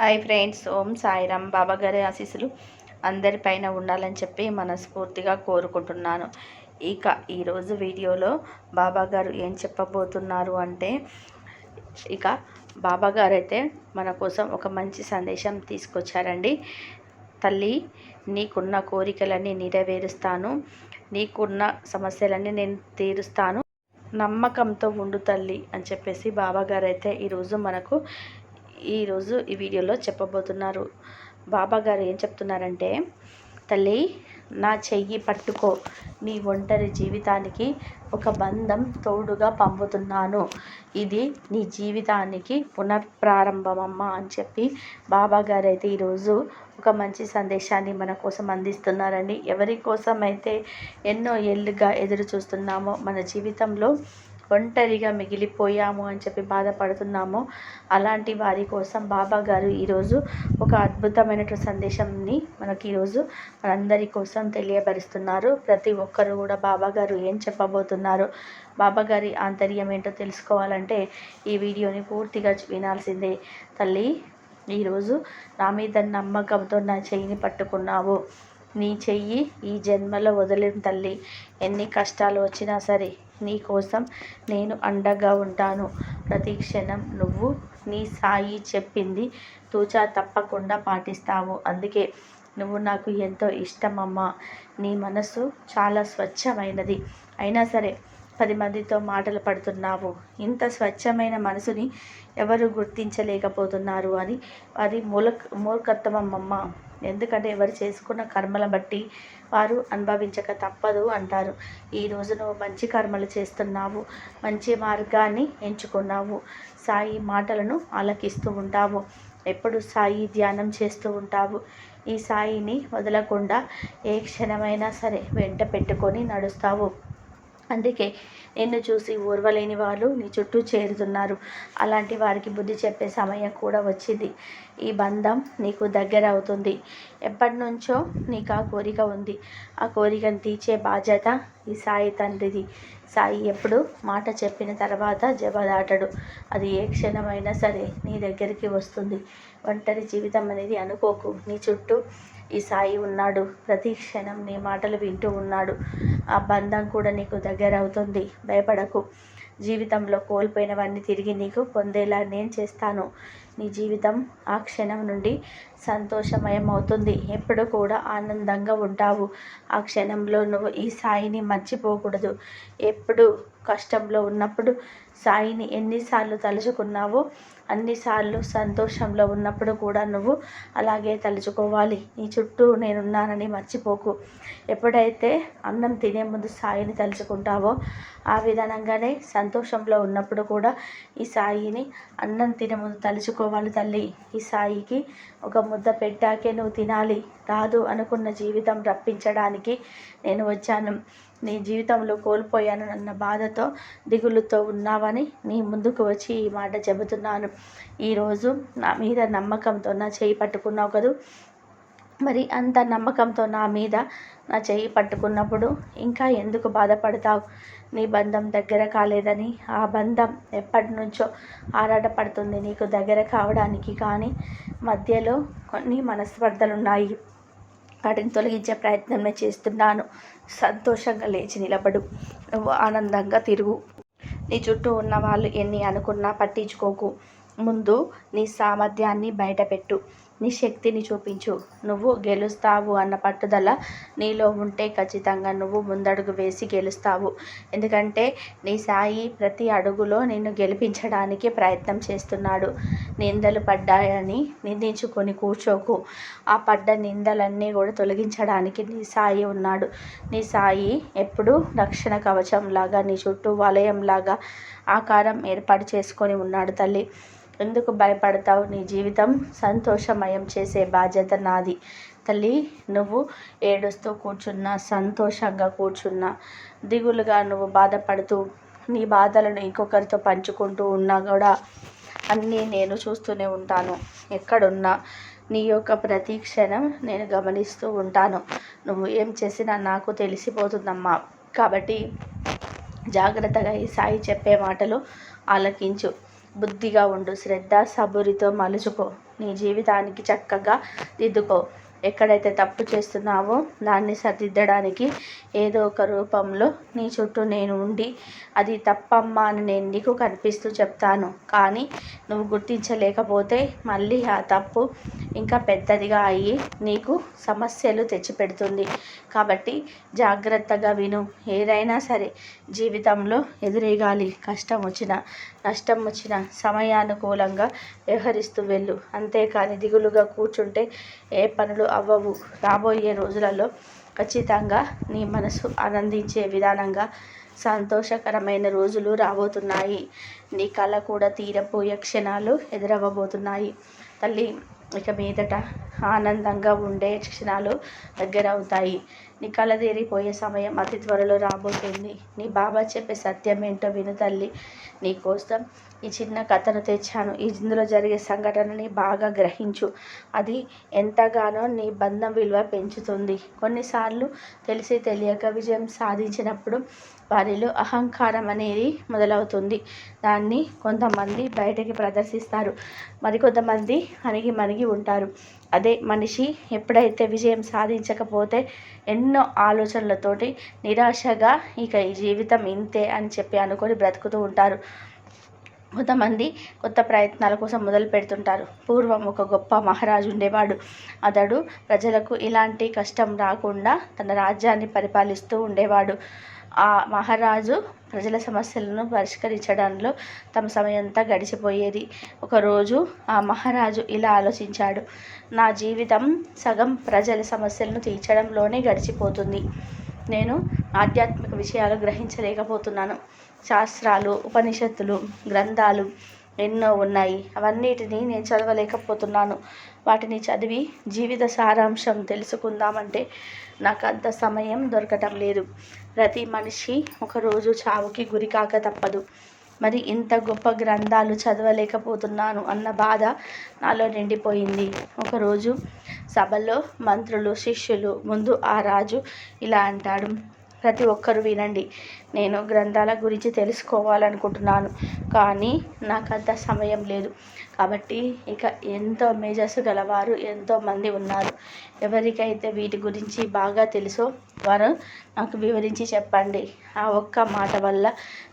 Hi friends Om Sairam. బాబా గారి ఆశీస్సులు అందరిపైన ఉండాలని చెప్పి మనస్ఫూర్తిగా కోరుకుంటున్నాను. ఇక ఈరోజు వీడియోలో బాబా గారు ఏం చెప్పబోతున్నారు అంటే ఇక బాబా గారు అయితే మన కోసం ఒక మంచి సందేశం తీసుకొచ్చారండి. తల్లి నీకున్న కోరికలన్నీ నెరవేరుస్తాను. నీకున్న సమస్యలన్నీ నేను తీరుస్తాను. నమ్మకంతో ఉండు తల్లి అని చెప్పేసి బాబా గారు అయితే ఈరోజు మనకు ఈరోజు ఈ వీడియోలో చెప్పబోతున్నారు. బాబా గారు ఏం చెప్తున్నారంటే తల్లి నా చెయ్యి పట్టుకో. నీ ఒంటరి జీవితానికి ఒక బంధం తోడుగా పంపుతున్నాను. ఇది నీ జీవితానికి పునఃప్రారంభమమ్మ అని చెప్పి బాబా గారు అయితే ఈరోజు ఒక మంచి సందేశాన్ని మన కోసం అందిస్తున్నారండి. ఎవరి కోసం అయితే ఎన్నో ఏళ్ళుగా ఎదురు చూస్తున్నామో మన జీవితంలో ఒంటరిగా మిగిలిపోయాము అని చెప్పి బాధపడుతున్నామో. అలాంటి వారి కోసం బాబా గారు ఈరోజు ఒక అద్భుతమైనటువంటి సందేశంని మనకి ఈరోజు మనందరి కోసం తెలియపరుస్తున్నారు. ప్రతి ఒక్కరు కూడా బాబా గారు ఏం చెప్పబోతున్నారు? బాబా గారి ఆంతర్యం ఏంటో తెలుసుకోవాలంటే ఈ వీడియోని పూర్తిగా వినాల్సిందే. తల్లి ఈరోజు నా మీద నమ్మకంతో నా చెయ్యిని పట్టుకున్నావు. నీ చెయ్యి ఈ జన్మలో వదిలిన తల్లి. ఎన్ని కష్టాలు వచ్చినా సరే నీకోసం నేను అండగా ఉంటాను. ప్రతి క్షణం నువ్వు నీ సాయి చెప్పింది తూచా తప్పకుండా పాటిస్తావు. అందుకే నువ్వు నాకు ఎంతో ఇష్టమమ్మా. నీ మనసు చాలా స్వచ్ఛమైనది. అయినా సరే పది మందితో మాటలు పడుతున్నావు. ఇంత స్వచ్ఛమైన మనసుని ఎవరు గుర్తించలేకపోతున్నారు అని అది మూల మూర్ఖత్వమమ్మ. ఎందుకంటే ఎవరు చేసుకున్న కర్మల బట్టి వారు అనుభవించక తప్పదు అంటారు. ఈరోజు నువ్వు మంచి కర్మలు చేస్తున్నావు మంచి మార్గాన్ని ఎంచుకున్నావు సాయి మాటలను ఆలకిస్తూ ఉంటావు. ఎప్పుడు సాయి ధ్యానం చేస్తూ ఉంటావు. ఈ సాయిని వదలకుండా ఏ క్షణమైనా సరే వెంట పెట్టుకొని నడుస్తావు. అందుకే నిన్ను చూసి ఓర్వలేని వాళ్ళు నీ చుట్టూ చేరుతున్నారు. అలాంటి వారికి బుద్ధి చెప్పే సమయం కూడా వచ్చింది. ఈ బంధం నీకు దగ్గర అవుతుంది. ఎప్పటి నుంచో నీకు ఆ కోరిక ఉంది. ఆ కోరికను తీర్చే బాధ్యత ఈ సాయి తండ్రిది. సాయి ఎప్పుడు మాట చెప్పిన తర్వాత జబదాటడు. అది ఏ క్షణమైనా సరే నీ దగ్గరికి వస్తుంది. ఒంటరి జీవితం అనేది అనుకోకు. నీ చుట్టూ ఈ సాయి ఉన్నాడు. ప్రతి క్షణం నీ మాటలు వింటూ ఉన్నాడు. ఆ బంధం కూడా నీకు దగ్గర అవుతుంది భయపడకు. జీవితంలో కోల్పోయినవన్నీ తిరిగి నీకు పొందేలా నేను చేస్తాను. నీ జీవితం ఆ క్షణం నుండి సంతోషమయం అవుతుంది ఎప్పుడు కూడా ఆనందంగా ఉంటావు. ఆ క్షణంలో నువ్వు ఈ సాయిని మర్చిపోకూడదు. ఎప్పుడు కష్టంలో ఉన్నప్పుడు సాయిని ఎన్నిసార్లు తలుచుకున్నావో అన్నిసార్లు సంతోషంలో ఉన్నప్పుడు కూడా నువ్వు అలాగే తలుచుకోవాలి. నీ చుట్టూ నేనున్నానని మర్చిపోకు. ఎప్పుడైతే అన్నం తినే ముందు సాయిని తలుచుకుంటావో ఆ విధానంగానే సంతోషంలో ఉన్నప్పుడు కూడా ఈ సాయిని అన్నం తినే ముందు తలుచుకోవాలి తల్లి. ఈ సాయికి ఒక ముద్ద పెట్టాకే నువ్వు తినాలి. రాదు అనుకున్న జీవితం రప్పించడానికి నేను వచ్చాను. నీ జీవితంలో కోల్పోయానన్న బాధతో దిగులుతో ఉన్నావని నీ ముందుకు వచ్చి ఈ మాట చెబుతున్నాను. ఈరోజు నా మీద నమ్మకంతో నా చేయి పట్టుకున్నావు కదూ? మరి అంత నమ్మకంతో నా మీద నా చేయి పట్టుకున్నప్పుడు ఇంకా ఎందుకు బాధపడతావు? నీ బంధం దగ్గర కాలేదని ఆ బంధం ఎప్పటి నుంచో ఆరాటపడుతుంది నీకు దగ్గర కావడానికి కానీ మధ్యలో కొన్ని మనస్పర్ధలు ఉన్నాయి వాటిని తొలగించే ప్రయత్నమే చేస్తున్నాను. సంతోషంగా లేచి నిలబడు. నువ్వు ఆనందంగా తిరుగు. నీ చుట్టూ ఉన్న వాళ్ళు ఎన్ని అనుకున్నా పట్టించుకోకు. ముందు నీ సామర్థ్యాన్ని బయటపెట్టు. నీ శక్తిని చూపించు. నువ్వు గెలుస్తావు అన్న పట్టుదల నీలో ఉంటే ఖచ్చితంగా నువ్వు ముందడుగు వేసి గెలుస్తావు. ఎందుకంటే నీ సాయి ప్రతి అడుగులో నిన్ను గెలిపించడానికి ప్రయత్నం చేస్తున్నాడు. నిందలు పడ్డాయని నిందించుకొని కూర్చోకు. ఆ పడ్డ నిందలన్నీ కూడా తొలగించడానికి నీ సాయి ఉన్నాడు. నీ సాయి ఎప్పుడూ రక్షణ కవచంలాగా నీ చుట్టూ వలయంలాగా ఆకారం ఏర్పాటు చేసుకొని ఉన్నాడు తల్లి. ఎందుకు భయపడతావు? నీ జీవితం సంతోషమయం చేసే బాధ్యత నాది. తల్లి నువ్వు ఏడుస్తూ కూర్చున్నా సంతోషంగా కూర్చున్నా దిగులుగా నువ్వు బాధపడుతూ నీ బాధలను ఇంకొకరితో పంచుకుంటూ ఉన్నా కూడా అన్నీ నేను చూస్తూనే ఉంటాను. ఎక్కడున్నా నీ యొక్క ప్రతి క్షణం నేను గమనిస్తూ ఉంటాను. నువ్వు ఏం చేసినా నాకు తెలిసిపోతుందమ్మా. కాబట్టి జాగ్రత్తగా ఈ సాయి చెప్పే మాటలు ఆలకించు. బుద్ధిగా ఉండు. శ్రద్ధ సబురితో మలుచుకో. నీ జీవితానికి చక్కగా దిద్దుకో. ఎక్కడైతే తప్పు చేస్తున్నావో దాన్ని సరిదిద్దడానికి ఏదో ఒక రూపంలో నీ చుట్టూ నేను ఉండి అది తప్పమ్మా అని నేను నీకు కనిపిస్తూ చెప్తాను. కానీ నువ్వు గుర్తించలేకపోతే మళ్ళీ ఆ తప్పు ఇంకా పెద్దదిగా అయ్యి నీకు సమస్యలు తెచ్చిపెడుతుంది. కాబట్టి జాగ్రత్తగా విను. ఏదైనా సరే జీవితంలో ఎదురేగాలి. కష్టం వచ్చిన నష్టం వచ్చిన సమయానుకూలంగా వ్యవహరిస్తూ వెళ్ళు. అంతేకాని దిగులుగా కూర్చుంటే ఏ పనులు అవ్వవు. రాబోయే రోజులలో ఖచ్చితంగా నీ మనసు ఆనందించే విధానంగా సంతోషకరమైన రోజులు రాబోతున్నాయి. నీ కళ కూడా తీరపోయే క్షణాలు ఎదురవ్వబోతున్నాయి. తల్లి ఇక మీదట ఆనందంగా ఉండే క్షణాలు దగ్గర అవుతాయి నీ కలదేరిపోయే సమయం అతి త్వరలో రాబోతుంది. నీ బాబా చెప్పే సత్యం ఏంటో విను తల్లి. నీకోసం ఈ చిన్న కథను తెచ్చాను. ఇందులో జరిగే సంఘటనని బాగా గ్రహించు. అది ఎంతగానో నీ బంధం విలువ పెంచుతుంది. కొన్నిసార్లు తెలిసి తెలియక విజయం సాధించినప్పుడు వారిలో అహంకారం అనేది మొదలవుతుంది. దాన్ని కొంతమంది బయటకి ప్రదర్శిస్తారు. మరికొంతమంది అణిగి మణిగి ఉంటారు. అదే మనిషి ఎప్పుడైతే విజయం సాధించకపోతే ఎన్నో ఆలోచనలతోటి నిరాశగా ఇక ఈ జీవితం ఇంతే అని చెప్పి అనుకొని బ్రతుకుతూ ఉంటారు. కొంతమంది కొత్త ప్రయత్నాల కోసం మొదలు పెడుతుంటారు. పూర్వం ఒక గొప్ప మహారాజు ఉండేవాడు. అతడు ప్రజలకు ఇలాంటి కష్టం రాకుండా తన రాజ్యాన్ని పరిపాలిస్తూ ఉండేవాడు. ఆ మహారాజు ప్రజల సమస్యలను పరిష్కరించడంలో తమ సమయంతా గడిచిపోయేది. ఒకరోజు ఆ మహారాజు ఇలా ఆలోచించాడు. నా జీవితం సగం ప్రజల సమస్యలను తీర్చడంలోనే గడిచిపోతుంది. నేను ఆధ్యాత్మిక విషయాలు గ్రహించలేకపోతున్నాను. శాస్త్రాలు ఉపనిషత్తులు గ్రంథాలు ఎన్నో ఉన్నాయి. అవన్నిటిని నేను చదవలేకపోతున్నాను. వాటిని చదివి జీవిత సారాంశం తెలుసుకుందామంటే నాకు అంత సమయం దొరకటం లేదు. ప్రతి మనిషి ఒకరోజు చావుకి గురికాక తప్పదు. మరి ఇంత గొప్ప గ్రంథాలు చదవలేకపోతున్నాను అన్న బాధ నాలో నిండిపోయింది. ఒకరోజు సభలో మంత్రులు శిష్యులు ముందు ఆ రాజు ఇలా అంటాడు ప్రతి ఒక్కరు వినండి. నేను గ్రంథాల గురించి తెలుసుకోవాలనుకుంటున్నాను. కానీ నాకు అంత సమయం లేదు. కాబట్టి ఇక ఎంతో మేజర్స్ గలవారు ఎంతోమంది ఉన్నారు. ఎవరికైతే వీటి గురించి బాగా తెలుసో వారు నాకు వివరించి చెప్పండి. ఆ ఒక్క మాట వల్ల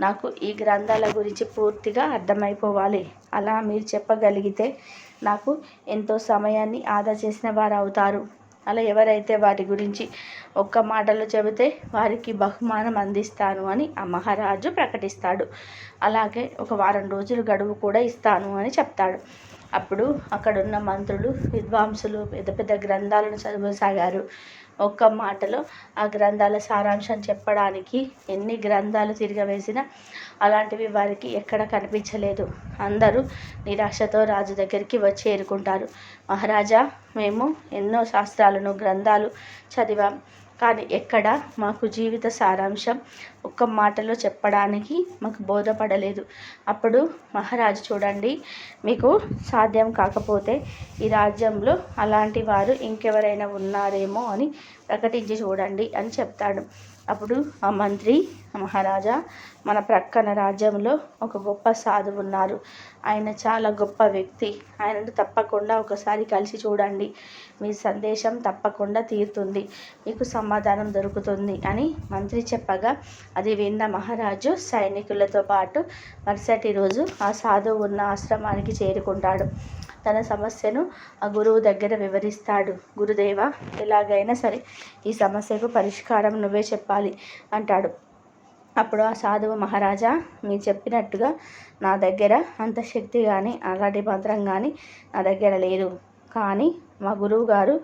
నాకు ఈ గ్రంథాల గురించి పూర్తిగా అర్థమైపోవాలి. అలా మీరు చెప్పగలిగితే నాకు ఎంతో సమయాన్ని ఆదా చేసిన వారు అవుతారు అలా ఎవరైతే వాటి గురించి ఒక్క మాటలో చెబితే వారికి బహుమానం అందిస్తాను అని ఆ మహారాజు ప్రకటిస్తాడు. అలాగే ఒక వారం రోజులు గడువు కూడా ఇస్తాను అని చెప్తాడు. అప్పుడు అక్కడున్న మంత్రులు విద్వాంసులు పెద్ద పెద్ద గ్రంథాలను చదవసాగారు. ఒక్క మాటలో ఆ గ్రంథాల సారాంశం చెప్పడానికి ఎన్ని గ్రంథాలు తిరగవేసినా అలాంటివి వారికి ఎక్కడ కనిపించలేదు. అందరూ నిరాశతో రాజు దగ్గరికి వచ్చి చేరుకుంటారు మహారాజా మేము ఎన్నో శాస్త్రాలను గ్రంథాలు చదివాం. కానీ ఎక్కడ మాకు జీవిత సారాంశం ఒక్క మాటలో చెప్పడానికి మాకు బోధపడలేదు. అప్పుడు మహారాజు చూడండి మీకు సాధ్యం కాకపోతే ఈ రాజ్యంలో అలాంటి వారు ఇంకెవరైనా ఉన్నారేమో అని ప్రకటించి చూడండి అని చెప్తాడు. అప్పుడు ఆ మంత్రి మహారాజా మన ప్రక్కన రాజ్యంలో ఒక గొప్ప సాధువు ఉన్నారు. ఆయన చాలా గొప్ప వ్యక్తి. ఆయనను తప్పకుండా ఒకసారి కలిసి చూడండి. మీ సందేశం తప్పకుండా తీరుతుంది. మీకు సమాధానం దొరుకుతుంది అని మంత్రి చెప్పగా అది విన్న మహారాజు సైనికులతో పాటు మరుసటి రోజు ఆ సాధువు ఉన్న ఆశ్రమానికి చేరుకుంటాడు. తన సమస్యను ఆ గురువు దగ్గర వివరిస్తాడు. గురుదేవ ఎలాగైనా సరే ఈ సమస్యకు పరిష్కారం నువ్వే చెప్పాలి అంటాడు. అప్పుడు ఆ సాధువు మహారాజా మీరు చెప్పినట్టుగా నా దగ్గర అంత శక్తి కానీ అలాంటి మంత్రం కానీ నా దగ్గర లేదు. కానీ మా గురువు గారు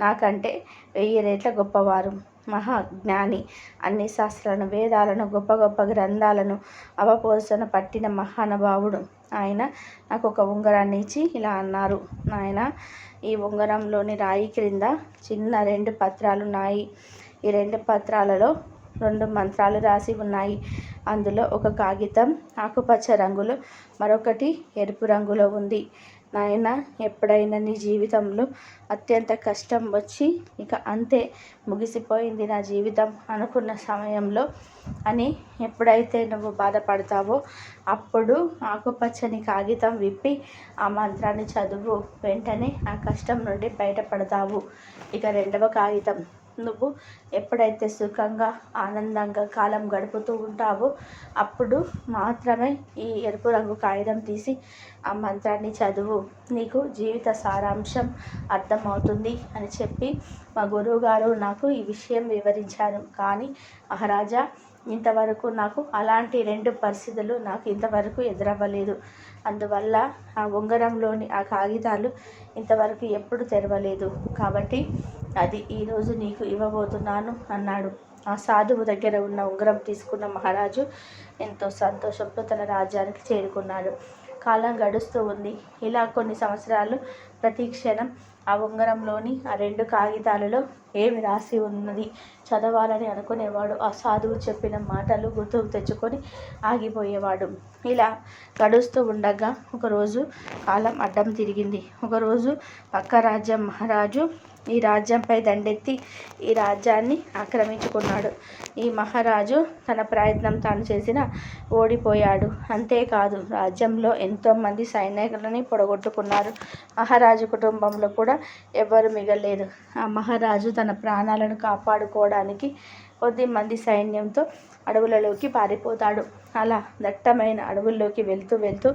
నాకంటే వెయ్యి రేట్ల గొప్పవారు. మహాజ్ఞాని అన్ని శాస్త్రాలను వేదాలను గొప్ప గొప్ప గ్రంథాలను అవపోసన పట్టిన మహానుభావుడు. ఆయన నాకు ఒక ఉంగరాన్ని ఇచ్చి ఇలా అన్నారు. నాయన ఈ ఉంగరంలోని రాయి క్రింద చిన్న రెండు పత్రాలు ఉన్నాయి ఈ రెండు పత్రాలలో రెండు మంత్రాలు రాసి ఉన్నాయి. అందులో ఒక కాగితం ఆకుపచ్చ రంగులో మరొకటి ఎరుపు రంగులో ఉంది. నాయన ఎప్పుడైనా నీ జీవితంలో అత్యంత కష్టం వచ్చి ఇక అంతే ముగిసిపోయింది నా జీవితం అనుకున్న సమయంలో అని ఎప్పుడైతే నువ్వు బాధపడతావో అప్పుడు ఆకుపచ్చని కాగితం విప్పి ఆ మంత్రాన్ని చదువు. వెంటనే ఆ కష్టం నుండి బయటపడతావు. ఇక రెండవ కాగితం. నువ్వు ఎప్పుడైతే సుఖంగా ఆనందంగా కాలం గడుపుతూ ఉంటావో అప్పుడు మాత్రమే ఈ ఎరుపు రంగు కాగితం తీసి ఆ మంత్రాన్ని చదువు. నీకు జీవిత సారాంశం అర్థమవుతుంది అని చెప్పి మా గురువుగారు నాకు ఈ విషయం వివరించారు. కానీ మహారాజా ఇంతవరకు నాకు అలాంటి రెండు పరిస్థితులు నాకు ఇంతవరకు ఎదురవ్వలేదు. అందువల్ల ఆ ఉంగరంలోని ఆ కాగితాలు ఇంతవరకు ఎప్పుడు తెరవలేదు. కాబట్టి అది ఈరోజు నీకు ఇవ్వబోతున్నాను అన్నాడు. ఆ సాధువు దగ్గర ఉన్న ఉంగరం తీసుకున్న మహారాజు ఎంతో సంతోషంతో తన రాజ్యానికి చేరుకున్నాడు. కాలం గడుస్తూ ఉంది. ఇలా కొన్ని సంవత్సరాలు ప్రతి క్షణం ఆ ఉంగరంలోని ఆ రెండు కాగితాలలో ఏమి రాసి ఉన్నది? చదవాలని అనుకునేవాడు. ఆ సాధువు చెప్పిన మాటలు గుర్తుకు తెచ్చుకొని ఆగిపోయేవాడు. ఇలా గడుస్తూ ఉండగా ఒకరోజు కాలం అడ్డం తిరిగింది. ఒకరోజు పక్క రాజ్యం మహారాజు ఈ రాజ్యంపై దండెత్తి ఈ రాజ్యాన్ని ఆక్రమించుకున్నాడు. ఈ మహారాజు తన ప్రయత్నం తాను చేసిన ఓడిపోయాడు. అంతేకాదు రాజ్యంలో ఎంతోమంది సైనికులని పొడగొట్టుకున్నారు. మహారాజు కుటుంబంలో కూడా ఎవరు మిగలేదు ఆ మహారాజు తన ప్రాణాలను కాపాడుకోవడానికి కొద్ది మంది సైన్యంతో అడవులలోకి పారిపోతాడు. అలా దట్టమైన అడవుల్లోకి వెళ్తూ వెళ్తూ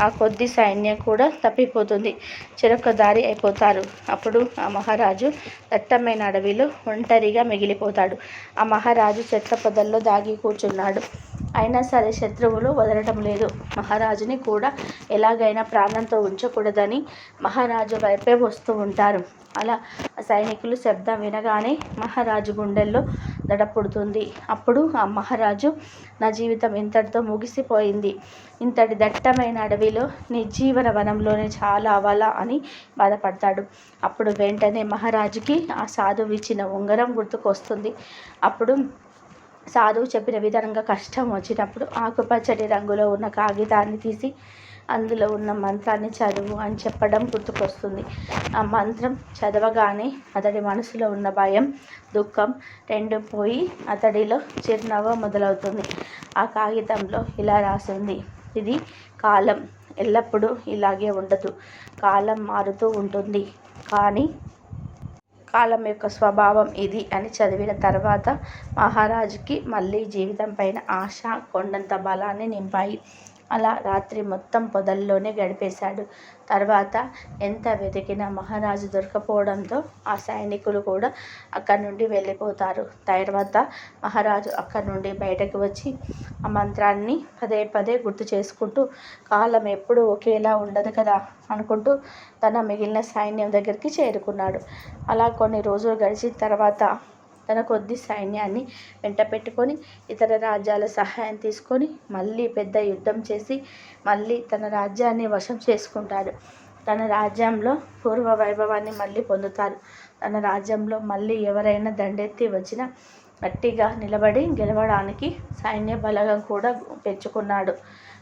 ఆ కొద్ది సైన్యం కూడా తప్పిపోతుంది. చెరొక్క దారి అయిపోతారు. అప్పుడు ఆ మహారాజు దట్టమైన అడవిలో ఒంటరిగా మిగిలిపోతాడు. ఆ మహారాజు చెట్ల పొదల్లో దాగి కూర్చున్నాడు. అయినా సరే శత్రువులు వదలటం లేదు. మహారాజుని కూడా ఎలాగైనా ప్రాణంతో ఉంచకూడదని మహారాజు వైపే వస్తూ ఉంటారు. అలా సైనికులు శబ్దం వినగానే మహారాజు గుండెల్లో దడ పుడుతుంది అప్పుడు ఆ మహారాజు నా జీవితం ఇంతటితో ముగిసిపోయింది. ఇంతటి దట్టమైన అడవిలో నిర్జీవన వనంలోనే చాలా అవ్వాలా అని బాధపడతాడు. అప్పుడు వెంటనే మహారాజుకి ఆ సాధువు ఇచ్చిన ఉంగరం గుర్తుకొస్తుంది. అప్పుడు సాధువు చెప్పిన విధంగా కష్టం వచ్చినప్పుడు ఆకుపచ్చటి రంగులో ఉన్న కాగితాన్ని తీసి అందులో ఉన్న మంత్రాన్ని చదువు అని చెప్పడం గుర్తుకొస్తుంది. ఆ మంత్రం చదవగానే అతడి మనసులో ఉన్న భయం దుఃఖం రెండు పోయి అతడిలో చిరునవ్వు మొదలవుతుంది. ఆ కాగితంలో ఇలా రాసింది ఇది కాలం ఎల్లప్పుడూ ఇలాగే ఉండదు. కాలం మారుతూ ఉంటుంది. కానీ కాలం యొక్క స్వభావం ఇది అని చదివిన తర్వాత మహారాజుకి మళ్ళీ జీవితం పైన ఆశ కొండంత బలాన్ని నింపాయి. అలా రాత్రి మొత్తం పొదల్లోనే గడిపేశాడు. తర్వాత ఎంత వెతికినా మహారాజు దొరకపోవడంతో ఆ సైనికులు కూడా అక్కడి నుండి వెళ్ళిపోతారు. తర్వాత మహారాజు అక్కడి నుండి బయటకు వచ్చి ఆ మంత్రాన్ని పదే పదే గుర్తు చేసుకుంటూ కాలం ఎప్పుడూ ఒకేలా ఉండదు కదా అనుకుంటూ తన మిగిలిన సైన్యం దగ్గరికి చేరుకున్నాడు. అలా కొన్ని రోజులు గడిచిన తర్వాత తన కొద్ది సైన్యాన్ని వెంట పెట్టుకొని ఇతర రాజ్యాల సహాయం తీసుకొని మళ్ళీ పెద్ద యుద్ధం చేసి మళ్ళీ తన రాజ్యాన్ని వశం చేసుకుంటాడు. తన రాజ్యంలో పూర్వ వైభవాన్ని మళ్ళీ పొందుతారు. తన రాజ్యంలో మళ్ళీ ఎవరైనా దండెత్తి వచ్చినా గట్టిగా నిలబడి గెలవడానికి సైన్య బలగం కూడా పెంచుకున్నాడు.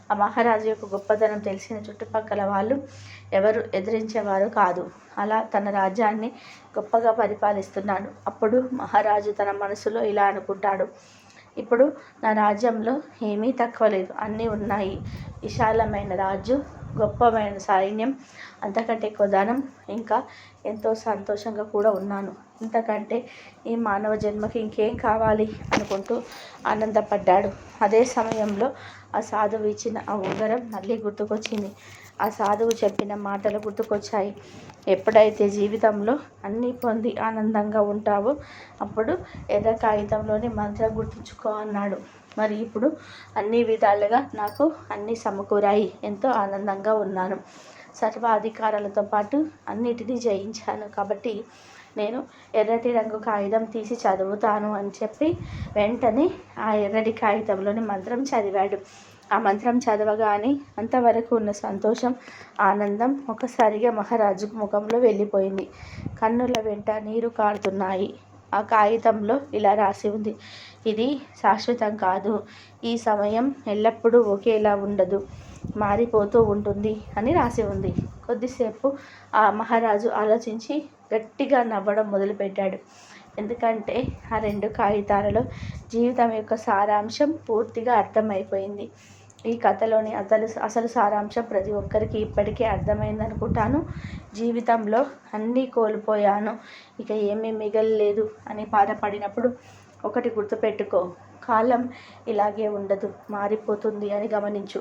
ఆ మహారాజు యొక్క గొప్పతనం తెలిసిన చుట్టుపక్కల వాళ్ళు ఎవరు ఎదిరించేవారు కాదు. అలా తన రాజ్యాన్ని గొప్పగా పరిపాలిస్తున్నాడు. అప్పుడు మహారాజు తన మనసులో ఇలా అనుకుంటాడు. ఇప్పుడు నా రాజ్యంలో ఏమీ తక్కువ లేదు. అన్నీ ఉన్నాయి. విశాలమైన రాజు గొప్పమైన సైన్యం అంతకంటే ఎక్కువ ధనం ఇంకా ఎంతో సంతోషంగా కూడా ఉన్నాను. ఇంతకంటే ఈ మానవ జన్మకి ఇంకేం కావాలి అనుకుంటూ ఆనందపడ్డాడు. అదే సమయంలో ఆ సాధువు ఇచ్చిన ఆ ఉంగరం మళ్ళీ గుర్తుకొచ్చింది. ఆ సాధువు చెప్పిన మాటలు గుర్తుకొచ్చాయి. ఎప్పుడైతే జీవితంలో అన్నీ పొంది ఆనందంగా ఉంటావో అప్పుడు ఎర్ర కాగితంలోని మంత్రం గుర్తుంచుకో అన్నాడు. మరి ఇప్పుడు అన్ని విధాలుగా నాకు అన్నీ సమకూరాయి. ఎంతో ఆనందంగా ఉన్నాను. సర్వ అధికారాలతో పాటు అన్నిటినీ జయించాను. కాబట్టి నేను ఎర్రటి రంగు కాగితం తీసి చదువుతాను అని చెప్పి వెంటనే ఆ ఎర్రటి కాగితంలోని మంత్రం చదివాడు. ఆ మంత్రం చదవగానే అంతవరకు ఉన్న సంతోషం ఆనందం ఒకసారిగా మహారాజు ముఖంలో వెళ్ళిపోయింది. కన్నుల వెంట నీరు కారుతున్నాయి. ఆ కాగితంలో ఇలా రాసి ఉంది. ఇది శాశ్వతం కాదు. ఈ సమయం ఎల్లప్పుడూ ఒకేలా ఉండదు. మారిపోతూ ఉంటుంది అని రాసి ఉంది. కొద్దిసేపు ఆ మహారాజు ఆలోచించి గట్టిగా నవ్వడం మొదలుపెట్టాడు. ఎందుకంటే ఆ రెండు కాగితాలలో జీవితం యొక్క సారాంశం పూర్తిగా అర్థమైపోయింది. ఈ కథలోని అసలు అసలు సారాంశం ప్రతి ఒక్కరికి ఇప్పటికే అర్థమైంది అనుకుంటాను జీవితంలో అన్నీ కోల్పోయాను. ఇక ఏమీ మిగలలేదు అని బాధపడినప్పుడు ఒకటి గుర్తుపెట్టుకో. కాలం ఇలాగే ఉండదు మారిపోతుంది అని గమనించు.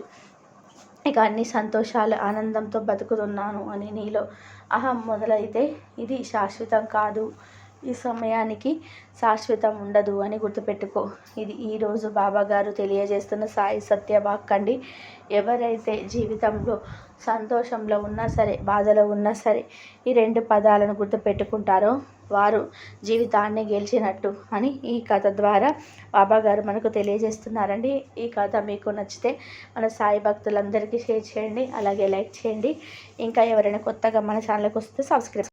ఇక అన్ని సంతోషాలు ఆనందంతో బతుకుతున్నాను అని నీలో అహం మొదలైతే ఇది శాశ్వతం కాదు. ఈ సమయానికి శాశ్వతం ఉండదు అని గుర్తుపెట్టుకో. ఇది ఈరోజు బాబాగారు తెలియజేస్తున్న సాయి సత్య వాక్కండి. ఎవరైతే జీవితంలో సంతోషంలో ఉన్నా సరే బాధలో ఉన్నా సరే ఈ రెండు పదాలను గుర్తుపెట్టుకుంటారో వారు జీవితాన్ని గెలిచినట్టు అని ఈ కథ ద్వారా బాబాగారు మనకు తెలియజేస్తున్నారండి. ఈ కథ మీకు నచ్చితే మన సాయి భక్తులందరికీ షేర్ చేయండి అలాగే లైక్ చేయండి. ఇంకా ఎవరైనా కొత్తగా మన ఛానల్కి వస్తే సబ్స్క్రైబ్